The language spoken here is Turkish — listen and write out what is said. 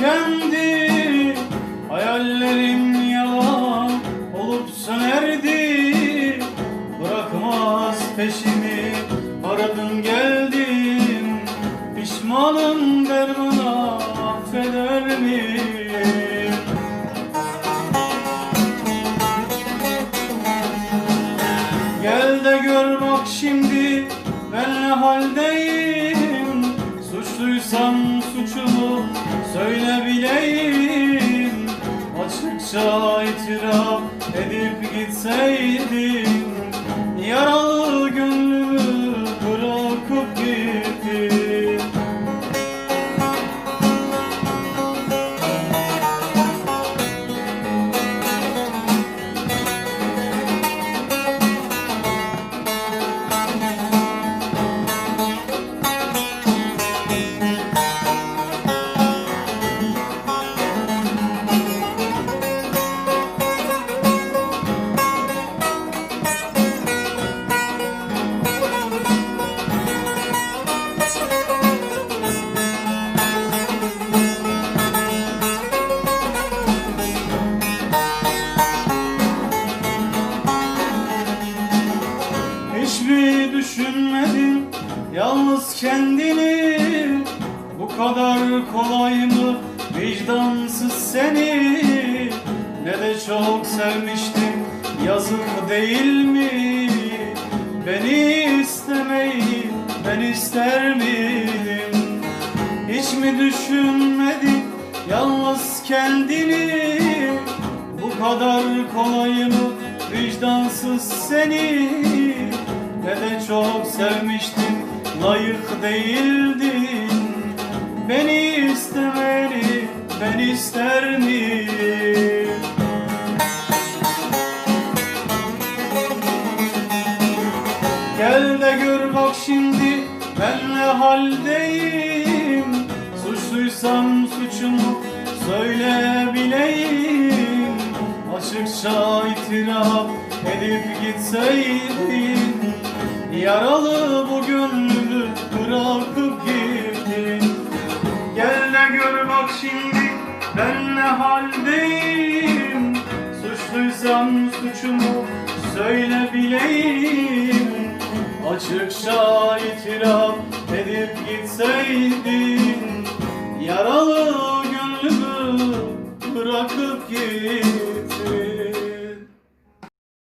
Tükendi Hayallerim yalan olup sönerdi Bırakmaz peşimi aradım geldim Pişmanım der bana affeder mi? Gel de gör bak şimdi ben ne haldeyim Suçluysam suçumu söyle bileyim Açıkça itiraf edip gitseydim Yaralı Hiç mi düşünmedin yalnız kendini. Bu kadar kolay mı? Vicdansız seni. Ne de çok sevmiştim yazık değil mi? Beni istemeyi ben ister miydim Hiç mi düşünmedin yalnız kendini? Bu kadar kolay mı? Vicdansız seni Ne de çok sevmiştim layık değildin. Beni istemeni ben ister miyim? Gel de gör bak şimdi ben ne haldeyim? Suçluysam suçumu söyle bileyim Açıkça itiraf edip gitseydin Yaralı bu gönlümü bırakıp gittin. Gel de gör bak şimdi ben ne haldeyim? Suçluysam suçumu söyle bileyim Açıkça itiraf edip gitseydin. Yaralı